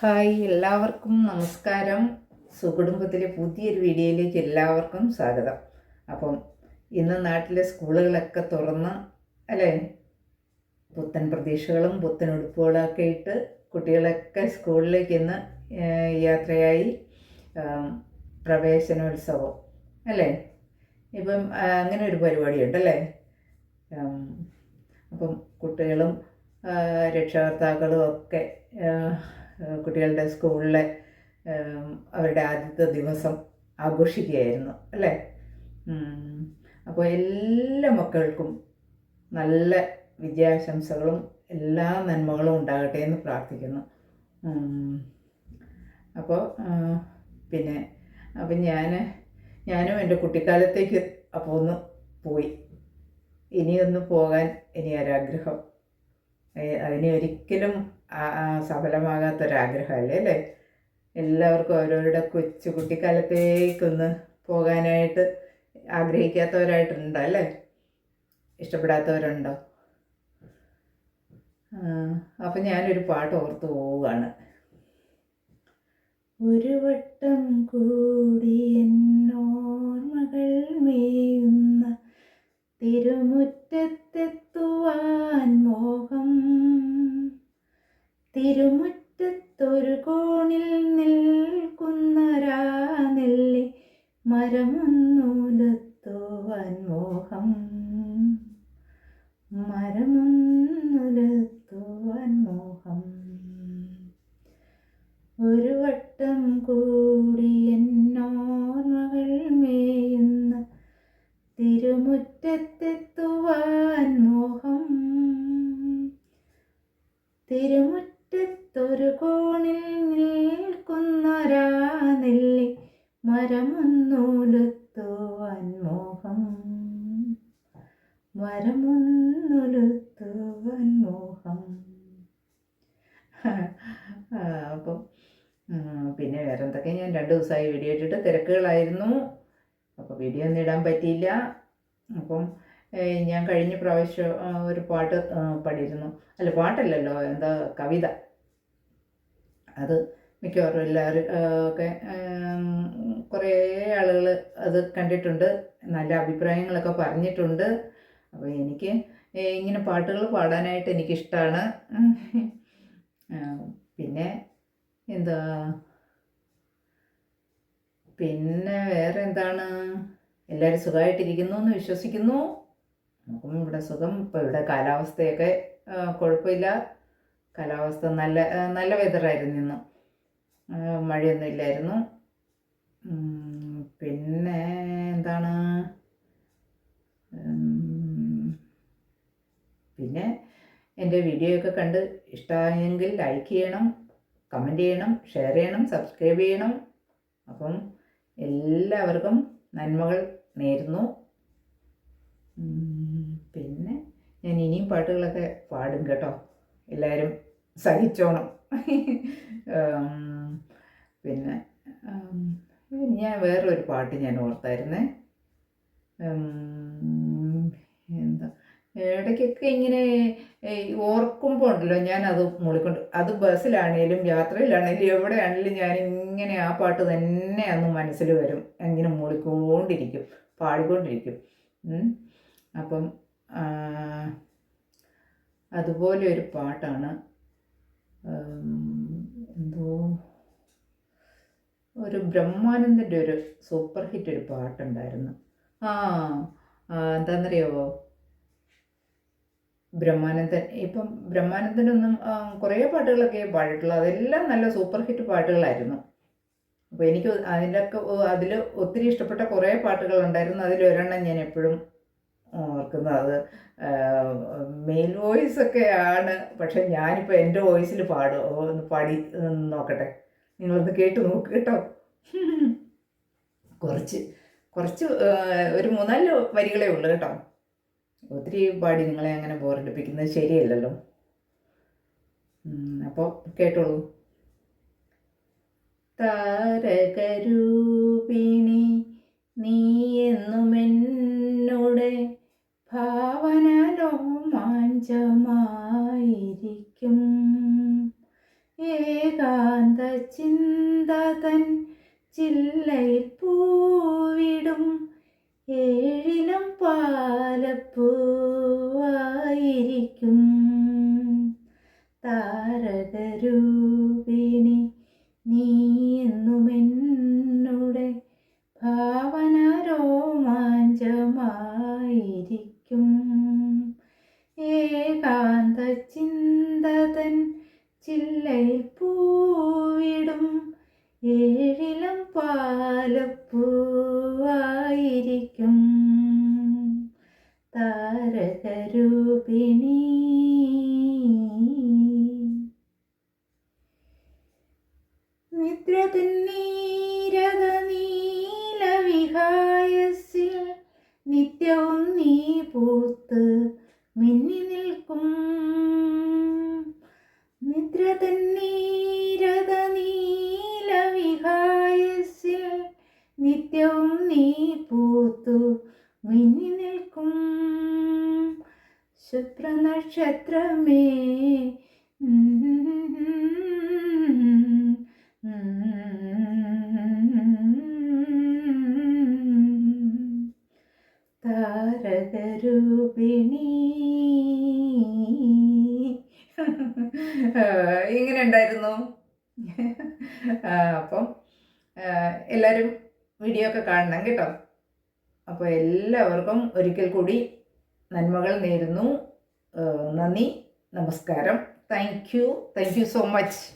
Hi എല്ലാവർക്കും നമസ്കാരം. സുകുടുംബത്തിലെ പുതിയൊരു വീഡിയോയിലേക്ക് എല്ലാവർക്കും സ്വാഗതം. അപ്പം ഇന്ന് നാട്ടിലെ സ്കൂളുകളൊക്കെ തുറന്ന് അല്ലേ? പുത്തൻ പ്രതീക്ഷകളും പുത്തൻ ഉടുപ്പുകളൊക്കെ ഇട്ട് കുട്ടികളൊക്കെ സ്കൂളിലേക്ക് ഇന്ന് യാത്രയായി പ്രവേശനോത്സവം അല്ലേ? ഇപ്പം അങ്ങനെ ഒരു പരിപാടിയുണ്ടല്ലേ അപ്പം കുട്ടികളും രക്ഷകർത്താക്കളും ഒക്കെ കുട്ടികളുടെ സ്കൂളിലെ അവരുടെ ആദ്യത്തെ ദിവസം ആഘോഷിക്കുകയായിരുന്നു അല്ലേ? അപ്പോൾ എല്ലാ മക്കൾക്കും നല്ല വിജയാശംസകളും എല്ലാ നന്മകളും ഉണ്ടാകട്ടെ എന്ന് പ്രാർത്ഥിക്കുന്നു. അപ്പോൾ പിന്നെ അപ്പം ഞാൻ ഞാനും എന്റെ കുട്ടിക്കാലത്തേക്ക് അപ്പോൾ ഒന്ന് പോയി. ഇനിയൊന്ന് പോകാൻ ഇനി ഒരാഗ്രഹം അതിന് ഒരിക്കലും സഫലമാകാത്തൊരാഗ്രഹമല്ലേ? അല്ലേ? എല്ലാവർക്കും അവരവരുടെ കൊച്ചു കുട്ടിക്കാലത്തേക്കൊന്ന് പോകാനായിട്ട് ആഗ്രഹിക്കാത്തവരായിട്ടുണ്ടോ അല്ലേ? ഇഷ്ടപ്പെടാത്തവരുണ്ടോ? അപ്പം ഞാനൊരു പാട്ട് ഓർത്ത് പോവുകയാണ്. ഒരു വട്ടം കൂടി എന്നോർമകൾ മേയുന്ന തിരുമുറ്റത്തെത്തുവാൻ മോഹം തിരുമുറ്റത്തൊരു കോണിൽ നിൽക്കുന്ന രാനെല്ലി മരമൊന്നുലത്തുവാൻ മോഹം. മരമൊന്നുലത്തുവാൻ മോഹം. ഒരു വട്ടം കൂടി എന്നോർമകൾ മേയുന്ന തിരുമുറ്റത്തെത്തുവാൻ മോഹം. തിരുമുറ്റത്തൊരു കോണിൽ നിൽക്കുന്നൊരാനെല്ലി മരമൊന്നുലുത്തുവാൻ മോഹം. മരമൊന്നുലുത്തുവാൻ മോഹം. അപ്പം പിന്നെ വേറെ എന്തൊക്കെ ഞാൻ രണ്ട് ദിവസമായി വീഡിയോ ഇട്ടിട്ട് തിരക്കുകളായിരുന്നു. അപ്പോൾ വീഡിയോ ഒന്നും ഇടാൻ പറ്റിയില്ല. അപ്പം ഞാൻ കഴിഞ്ഞ പ്രാവശ്യം ഒരു പാട്ട് പാടിയിരുന്നു. അല്ല പാട്ടല്ലല്ലോ എന്താ കവിത. അത് മിക്കവാറും എല്ലാവരും ഒക്കെ കുറേ ആളുകൾ അത് കണ്ടിട്ടുണ്ട് നല്ല അഭിപ്രായങ്ങളൊക്കെ പറഞ്ഞിട്ടുണ്ട്. അപ്പോൾ എനിക്ക് ഇങ്ങനെ പാട്ടുകൾ പാടാനായിട്ട് എനിക്കിഷ്ടമാണ് പിന്നെ എന്താ പിന്നെ വേറെ എന്താണ് എല്ലാവരും സുഖമായിട്ടിരിക്കുന്നു എന്ന് വിശ്വസിക്കുന്നു. നമുക്കും ഇവിടെ സുഖം ഇപ്പോൾ ഇവിടെ കാലാവസ്ഥയൊക്കെ കുഴപ്പമില്ല. കാലാവസ്ഥ നല്ല നല്ല വെതറായിരുന്നു ഇന്ന്. മഴയൊന്നും ഇല്ലായിരുന്നു. പിന്നെ എന്താണ്? പിന്നെ എന്റെ വീഡിയോ ഒക്കെ കണ്ട് ഇഷ്ടമായെങ്കിൽ ലൈക്ക് ചെയ്യണം കമന്റ് ചെയ്യണം ഷെയർ ചെയ്യണം സബ്സ്ക്രൈബ് ചെയ്യണം. അപ്പം എല്ലാവർക്കും നന്മകൾ നേരുന്നു. പിന്നെ ഞാൻ ഇനിയും പാട്ടുകളൊക്കെ പാടും കേട്ടോ. എല്ലാവരും സഹിച്ചോണം. പിന്നെ ഞാൻ വേറൊരു പാട്ട് ഞാൻ ഓർത്തായിരുന്നേ. എന്താ ഇടയ്ക്കൊക്കെ ഇങ്ങനെ ഓർക്കുമ്പോൾ ഉണ്ടല്ലോ ഞാൻ അത് മുളിക്കൊണ്ട് അത് ബസ്സിലാണേലും യാത്രയിലാണേലും എവിടെയാണേലും ഞാൻ ഇങ്ങനെ ആ പാട്ട് തന്നെ അന്ന് മനസ്സിൽ വരും. ഇങ്ങനെ മുളിക്കൊണ്ടിരിക്കും പാടിക്കൊണ്ടിരിക്കും. അപ്പം അതുപോലെ ഒരു പാട്ടാണ് എന്തോ ഒരു ബ്രഹ്മാനന്ദന്റെ ഒരു സൂപ്പർ ഹിറ്റ് ഒരു പാട്ടുണ്ടായിരുന്നു. ആ എന്താണെന്നറിയാവോ ബ്രഹ്മാനന്ദൻ ഇപ്പം ബ്രഹ്മാനന്ദനൊന്നും കുറേ പാട്ടുകളൊക്കെ പാടിയിട്ടുള്ളൂ. അതെല്ലാം നല്ല സൂപ്പർ ഹിറ്റ് പാട്ടുകളായിരുന്നു. അപ്പോൾ എനിക്ക് അതിലൊക്കെ അതിൽ ഒത്തിരി ഇഷ്ടപ്പെട്ട കുറേ പാട്ടുകളുണ്ടായിരുന്നു. അതിലൊരെണ്ണം ഞാൻ എപ്പോഴും ഓർക്കുന്നത് മെയിൽ വോയിസ് ഒക്കെ ആണ് പക്ഷെ ഞാനിപ്പോൾ എന്റെ വോയിസിൽ പാടും. ഒന്ന് പാടി നോക്കട്ടെ. നിങ്ങളൊന്ന് കേട്ട് നോക്ക് കേട്ടോ. കുറച്ച് കുറച്ച് ഒരു മൂന്നാൽ വരികളേ ഉള്ളൂ കേട്ടോ. ഒത്തിരി പാടി നിങ്ങളെ അങ്ങനെ ബോറടിപ്പിക്കുന്നത് ശരിയല്ലല്ലോ. അപ്പോൾ കേട്ടോളൂ. താരകരൂപിണി നീ എന്നും ഭാവന ഏകാന്ത ചിന്തതൻ ചില്ലയിൽ പൂവിടും. ഏഴിലും പാലപ്പൂവായിരിക്കും. താരകരൂപിണി പാലപ്പൂവായിരിക്കും. താരകരൂപിണി. നിദ്ര തുന്നീരത നീലവിഹായസിൽ നിത്യവും നീ പൂത്ത് മിന്നി നിൽക്കും നിദ്ര തന്നീരത ശുഭ്രനക്ഷത്രമേ. താരകരൂപിണി. ഇങ്ങനെ ഉണ്ടായിരുന്നു. അപ്പം എല്ലാവരും വീഡിയോ ഒക്കെ കാണണം കേട്ടോ. അപ്പോൾ എല്ലാവർക്കും ഒരിക്കൽ കൂടി നന്മകൾ നേരുന്നു. നന്ദി നമസ്കാരം. Thank you thank you so much